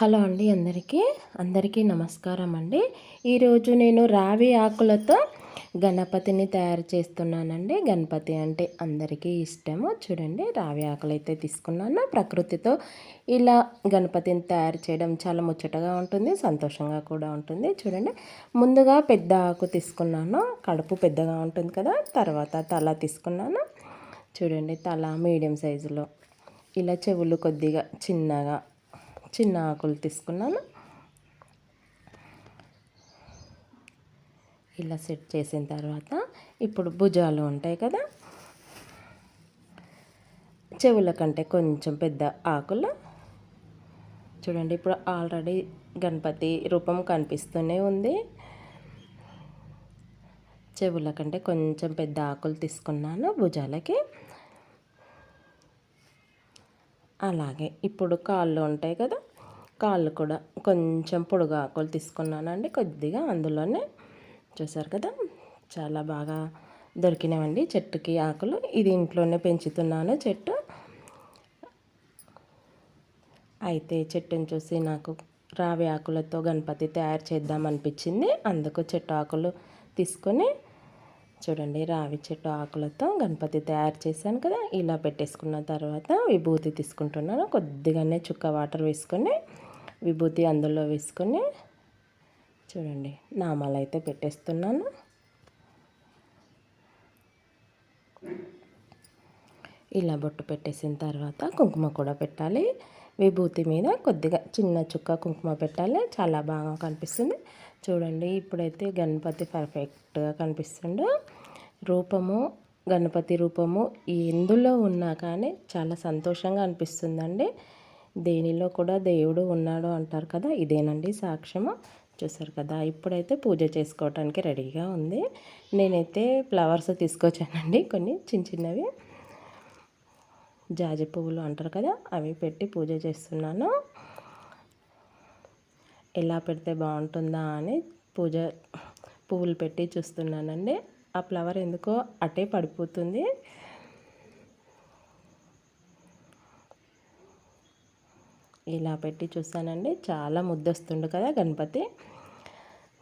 Hello అండి అందరికీ. అందరికీ నమస్కారం అండి. ఈరోజు నేను రావి ఆకులతో గణపతిని తయారు చేస్తున్నానండి. గణపతి అంటే అందరికీ ఇష్టము. చూడండి రావి ఆకులు అయితే తీసుకున్నాను. ప్రకృతితో ఇలా గణపతిని తయారు చేయడం చాలా ముచ్చటగా ఉంటుంది సంతోషంగా కూడా ఉంటుంది. చూడండి ముందుగా పెద్ద ఆకు తీసుకున్నాను. కడుపు పెద్దగా ఉంటుంది కదా తర్వాత తల తీసుకున్నాను. చూడండి తల మీడియం సైజులో. ఇలా చెవులు కొద్దిగా చిన్నగా చిన్న ఆకులు తీసుకున్నాను. ఇలా సెట్ చేసిన తర్వాత ఇప్పుడు భుజాలు ఉంటాయి కదా చెవుల కంటే కొంచెం పెద్ద ఆకులు. చూడండి ఇప్పుడు ఆల్రెడీ గణపతి రూపం కనిపిస్తూనే ఉంది. చెవుల కంటే కొంచెం పెద్ద ఆకులు తీసుకున్నాను భుజాలకి. అలాగే ఇప్పుడు కాళ్ళు ఉంటాయి కదా కాళ్ళు కూడా కొంచెం పొడుగు ఆకులు తీసుకున్నానండి. కొద్దిగా అందులోనే చూసారు కదా చాలా బాగా దొరికినవండి చెట్టుకి ఆకులు. ఇది ఇంట్లోనే పెంచుతున్నాను చెట్టు. అయితే చెట్టుని చూసి నాకు రావి ఆకులతో గణపతి తయారు చేద్దాం అనిపించింది అందుకు చెట్టు ఆకులు తీసుకొని చూడండి రావి చెట్టు ఆకులతో గణపతి తయారు చేశాను కదా ఇలా పెట్టేసుకున్న తర్వాత విభూతి తీసుకుంటున్నాను. కొద్దిగానే చుక్క వాటర్ వేసుకొని విభూతి అందులో వేసుకొని చూడండి నామాలు అయితే పెట్టేస్తున్నాను. ఇలా బొట్టు పెట్టేసిన తర్వాత కుంకుమ కూడా పెట్టాలి. విభూతి మీద కొద్దిగా చిన్న చుక్క కుంకుమ పెట్టాలి. చాలా బాగా కనిపిస్తుంది. చూడండి ఇప్పుడైతే గణపతి పర్ఫెక్ట్గా కనిపిస్తుండు. రూపము గణపతి రూపము ఎందులో ఉన్నా కానీ చాలా సంతోషంగా అనిపిస్తుందండి. దేనిలో కూడా దేవుడు ఉన్నాడు అంటారు కదా ఇదేనండి సాక్ష్యము. చూసారు కదా ఇప్పుడైతే పూజ చేసుకోవడానికి రెడీగా ఉంది. నేనైతే ఫ్లవర్స్ తీసుకొచ్చానండి కొన్ని చిన్న చిన్నవి. జాజి పువ్వులు అంటారు కదా అవి పెట్టి పూజ చేస్తున్నాను. ఎలా పెడితే బాగుంటుందా అని పూజ పువ్వులు పెట్టి చూస్తున్నానండి. ఆ ఫ్లవర్ ఎందుకో అటే పడిపోతుంది. ఇలా పెట్టి చూస్తానండి. చాలా ముద్దొస్తుండు కదా గణపతి.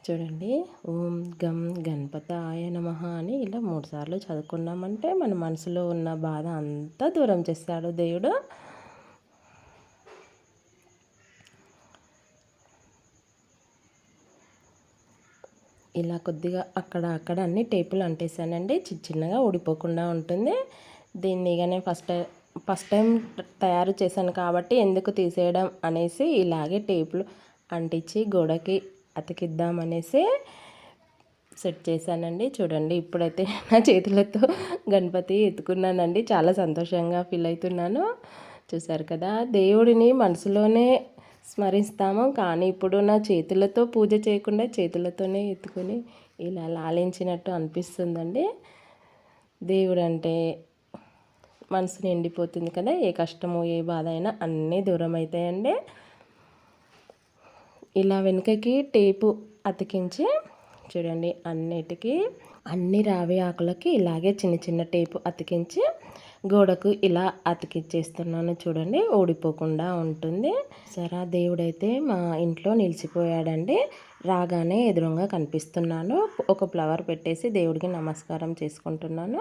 చూడండి. ఓం గం గణపతి ఆయ నమ అని ఇలా మూడు సార్లు చదువుకున్నామంటే మన మనసులో ఉన్న బాధ అంతా దూరం చేస్తాడు దేవుడు. ఇలా కొద్దిగా అక్కడ అక్కడ అన్ని టేపులు అంటేసానండి. చిన్న చిన్నగా ఊడిపోకుండా ఉంటుంది. దీన్ని కానీ ఫస్ట్ ఫస్ట్ టైం తయారు చేశాను కాబట్టి ఎందుకు తీసేయడం అనేసి ఇలాగే టేపులు అంటించి గోడకి అతికిద్దామనేసి సెట్ చేశానండి. చూడండి ఇప్పుడైతే నా చేతులతో గణపతి ఎత్తుకున్నానండి. చాలా సంతోషంగా ఫీల్ అవుతున్నాను. చూసారు కదా దేవుడిని మనసులోనే స్మరిస్తాము. కానీ ఇప్పుడు నా చేతులతో పూజ చేయకుండా చేతులతోనే ఎత్తుకొని ఇలా లాలించినట్టు అనిపిస్తుందండి. దేవుడు అంటే మనసు నిండిపోతుంది కదా ఏ కష్టము ఏ బాధ అయినా అన్నీ దూరం అవుతాయండి ఇలా వెనుకకి టేపు అతికించి చూడండి అన్నిటికీ అన్ని రావి ఆకులకి ఇలాగే చిన్న చిన్న టేపు అతికించి గోడకు ఇలా అతికిచ్చేస్తున్నాను చూడండి ఓడిపోకుండా ఉంటుంది. సరే దేవుడైతే మా ఇంట్లో నిలిచిపోయాడండి. రాగానే ఎదురుగా కనిపిస్తున్నాను. ఒక ఫ్లవర్ పెట్టేసి దేవుడికి నమస్కారం చేసుకుంటున్నాను.